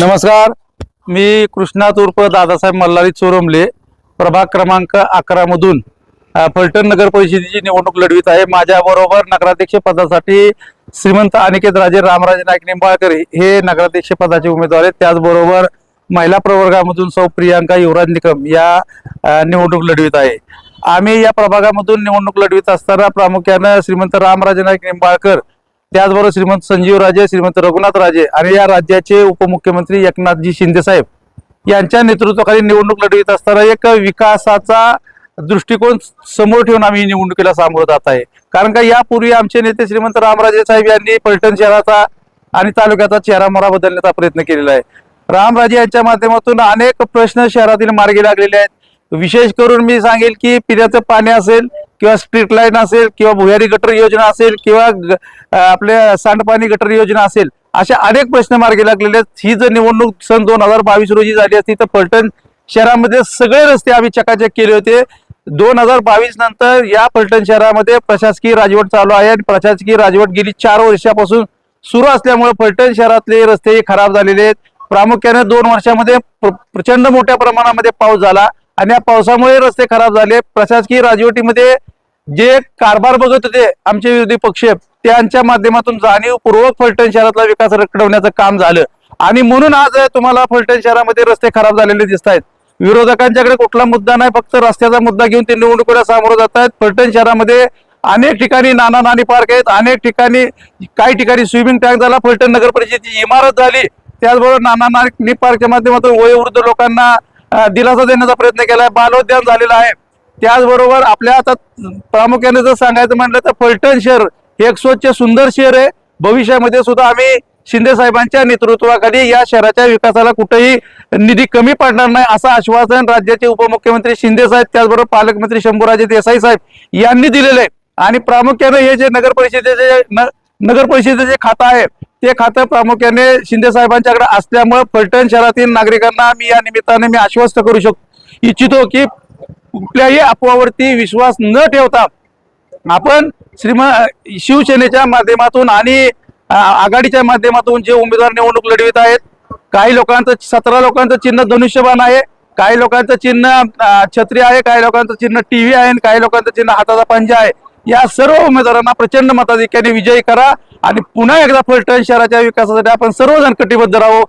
नमस्कार. मी कृष्णात उर्फ दादासाहेब मल्हारी चोरमले प्रभाग क्रमांक अकरा मधून फलटण नगर परिषदेची निवडणूक लढवित आहे. माझ्या बरोबर नगराध्यक्ष पदासाठी श्रीमंत अनिकेत राजे रामराजे नाईक निंबाळकर हे नगराध्यक्ष पदाचे उमेदवार आहेत. त्याचबरोबर महिला प्रवर्गामधून सौ प्रियांका युवराज निकम या निवडणूक लढवित आहे. आम्ही या प्रभागामधून निवडणूक लढवित असताना प्रामुख्यानं श्रीमंत रामराजे नाईक निंबाळकर त्याचबरोबर श्रीमंत संजीव राजे श्रीमंत रघुनाथ राजे आणि या राज्याचे उपमुख्यमंत्री एकनाथजी शिंदे साहेब यांच्या नेतृत्वाखाली निवडणूक लढवित असताना एक विकासाचा दृष्टिकोन समोर ठेवून आम्ही निवडणुकीला सामोरं जात आहे. कारण का यापूर्वी आमचे नेते श्रीमंत रामराजे साहेब यांनी पलटण शहराचा आणि तालुक्याचा चेहरामोरा बदलण्याचा प्रयत्न केलेला आहे. रामराजे यांच्या माध्यमातून अनेक प्रश्न शहरातील मार्गी लागलेले आहेत. विशेष करून मी सांगेल की पिण्याचं पाणी असेल किंवा स्ट्रीट लाईन असेल किंवा भुयारी गटर योजना असेल किंवा आपले आपल्या सांडपाणी गटर योजना असेल अशा अनेक प्रश्न मार्गी लागलेले आहेत. ही जर निवडणूक सन दोन हजार बावीस रोजी झाली असती तर फलटण शहरामध्ये सगळे रस्ते आम्ही चकाचक केले होते. दोन हजार बावीस नंतर या फलटण शहरामध्ये प्रशासकीय राजवट चालू आहे आणि प्रशासकीय राजवट गेली चार वर्षापासून सुरू असल्यामुळे फलटण शहरातले रस्ते हे खराब झालेले आहेत. प्रामुख्याने दोन वर्षामध्ये प्रचंड मोठ्या प्रमाणामध्ये पाऊस झाला आणि या पावसामुळे रस्ते खराब झाले. प्रशासकीय राजवटीमध्ये जे कारभार बघत होते आमचे विरोधी पक्ष त्यांच्या माध्यमातून जाणीवपूर्वक फलटण शहरातला विकास रखडवण्याचं काम झालं. आणि म्हणून आज तुम्हाला फलटण शहरामध्ये रस्ते खराब झालेले दिसत आहेत विरोधकांच्याकडे कुठला मुद्दा नाही फक्त रस्त्याचा मुद्दा घेऊन ते निवडणुकीला सामोरं जात आहेत फलटण शहरामध्ये अनेक ठिकाणी नाना नानी पार्क आहेत अनेक ठिकाणी काही ठिकाणी स्विमिंग टँक झाला फलटण नगर परिषदेची इमारत झाली त्याचबरोबर नाना नानी पार्कच्या माध्यमातून वयोवृद्ध लोकांना दिलासा देण्याचा प्रयत्न केला आहे बालोद्यान झालेला आहे. त्याचबरोबर आपल्या आता प्रामुख्याने जर सांगायचं म्हटलं तर फलटण शहर हे एक स्वच्छ सुंदर शहर आहे. भविष्यामध्ये सुद्धा आम्ही शिंदे साहेबांच्या नेतृत्वाखाली या शहराच्या विकासाला कुठेही निधी कमी पडणार नाही असं आश्वासन राज्याचे उपमुख्यमंत्री शिंदे साहेब त्याचबरोबर पालकमंत्री शंभूराजे देसाई साहेब यांनी दिलेलं आहे. आणि प्रामुख्याने हे जे नगर परिषदेचे न- नगर परिषदेचे जे खातं आहे ते खातं प्रामुख्याने शिंदे साहेबांच्याकडे असल्यामुळे फलटण शहरातील नागरिकांना मी या निमित्ताने मी आश्वस्त करू शक इच्छितो की कुठल्याही अफवावरती विश्वास न ठेवता आपण श्रीम शिवसेनेच्या माध्यमातून आणि आघाडीच्या माध्यमातून जे उमेदवार निवडणूक लढवित आहेत काही लोकांचं सतरा लोकांचं चिन्ह धनुष्यबाण आहे काही लोकांचं चिन्ह छत्री आहे काही लोकांचं चिन्ह टीव्ही आहे आणि काही लोकांचं चिन्ह हाताचा पंजा आहे. या सर्व उमेदवारांना प्रचंड मताधिक्याने विजयी करा आणि पुन्हा एकदा फलटण शहराच्या विकासासाठी आपण सर्वजण कटिबद्ध राहू.